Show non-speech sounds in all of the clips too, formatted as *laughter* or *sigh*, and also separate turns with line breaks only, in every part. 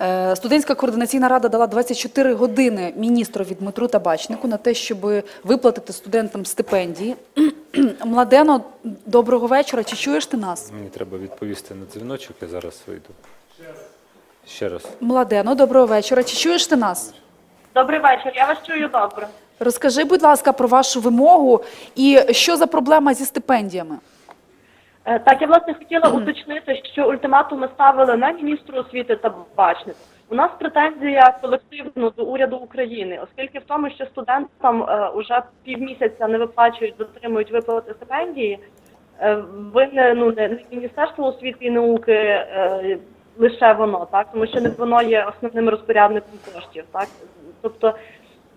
Е, Студентська координаційна рада дала 24 години міністрові Дмитру Табачнику на те, щоб виплатити студентам стипендії. *clears throat* Младено, доброго вечора. Чи чуєш ти нас?
Мені треба відповісти на дзвіночок, я зараз вийду. Ще раз.
Младено, доброго вечора. Чи чуєш ти нас?
Добрий вечір, я вас чую добре.
Розкажи, будь ласка, про вашу вимогу і що за проблема зі стипендіями?
Е, Так, я власне хотіла уточнити, що ультиматум ми ставили на міністру освіти та бачник. У нас претензія колективно до уряду України, оскільки в тому, що студентам е, уже півмісяця не виплачують, затримують виплати стипендії, е, винне ну не, не міністерство освіти і науки. е, Лише воно, так тому що не воно є основним розпорядником коштів, так тобто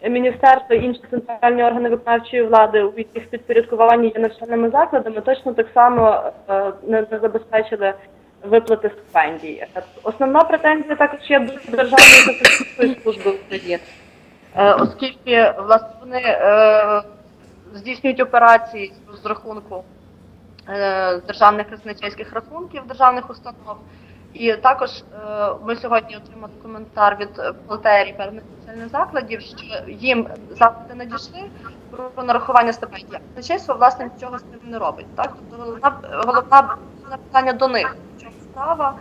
міністерство і інші центральні органи виконавчої влади, у яких підпорядкуванні є навчальними закладами, точно так само е, не, забезпечили виплати стипендій. Е, Основна претензія також є до Державної статистичної служби України, Е, оскільки власне вони здійснюють операції з розрахунку державних казначейських рахунків державних установ. І також е, ми сьогодні отримали коментар від е, бухгалтерії певних закладів, що їм запити надійшли про нарахування стипендій. А Казначейство власне нічого з цим не робить. Так, тобто головна головна питання до них, в чому справа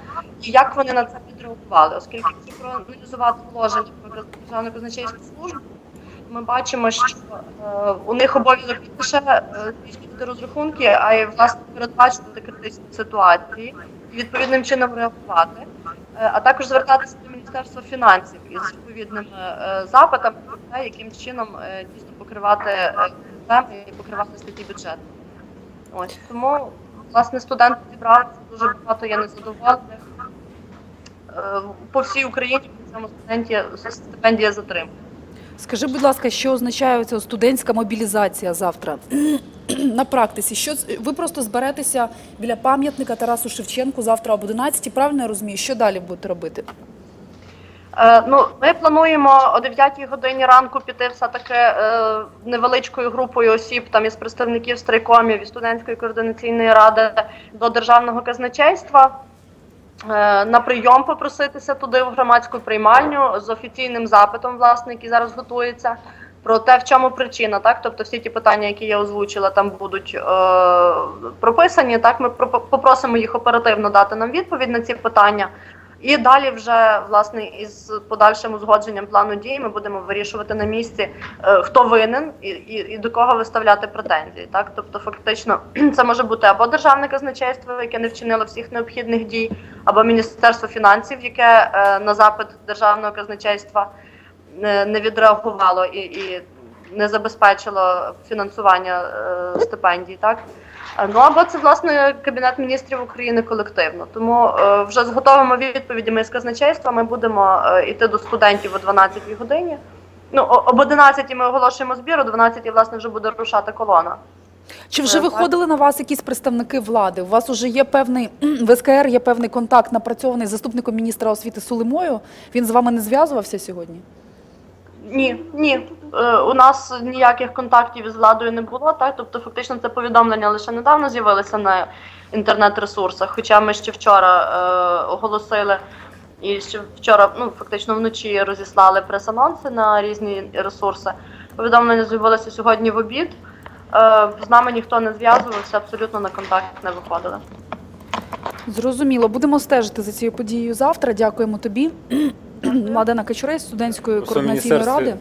і як вони на це відреагували, оскільки якщо проаналізувати положення про державну казначейську службу, ми бачимо, що е, у них обов'язок не лише е, здійснювати розрахунки, а й власне передбачувати критичні ситуації і відповідним чином реагувати, Е, а також звертатися до Міністерства фінансів із відповідними запитами, про те, яким чином дійсно покривати проблеми і покривати статті бюджету. Ось тому власне студенти зібралися дуже багато є незадоволених. По всій Україні цьому студенті стипендія затримує.
Скажи, будь ласка, що означає ця студентська мобілізація завтра *clears throat* на практиці? Що ви просто зберетеся біля пам'ятника Тарасу Шевченку завтра об 11, правильно я розумію? Що далі будете робити?
Е, Ну, ми плануємо о 9 годині ранку піти все-таки е, невеличкою групою осіб там із представників страйкомів і студентської координаційної ради до державного казначейства. Е, На прийом попроситися туди в громадську приймальню з офіційним запитом, власне, який зараз готується, про те, в чому причина, так тобто всі ті питання, які я озвучила, там будуть е, прописані. Так, ми попросимо їх оперативно дати нам відповідь на ці питання. І далі вже власне із подальшим узгодженням плану дій ми будемо вирішувати на місці, е, хто винен і, і, і до кого виставляти претензії. Так, тобто, фактично, *clears throat* це може бути або державне казначейство, яке не вчинило всіх необхідних дій, або міністерство фінансів, яке е, на запит державного казначейства не, не відреагувало і, і не забезпечило фінансування е, стипендій. Так. Е, Ну або це власне кабінет міністрів України колективно. Тому е, вже з готовими відповідями з казначейства ми будемо е, йти до студентів о 12 годині. Ну об 11 ми оголошуємо збір, о 12 власне вже буде рушати колона.
Чи вже
Е,
виходили на вас якісь представники влади? У вас вже є певний в СКР є певний контакт напрацьований з заступником міністра освіти Сулимою. Він з вами не зв'язувався сьогодні?
Ні, ні. Е, у нас ніяких контактів із владою не було, так тобто, фактично, це повідомлення лише недавно з'явилося на інтернет-ресурсах. Хоча ми ще вчора е, оголосили і ще вчора, ну фактично вночі розіслали прес-анонси на різні ресурси. Повідомлення з'явилося сьогодні в обід. Е, з нами ніхто не зв'язувався, абсолютно на контакт не виходили.
Зрозуміло, будемо стежити за цією подією завтра. Дякуємо тобі. Младена Качурей, студентської координаційної ради.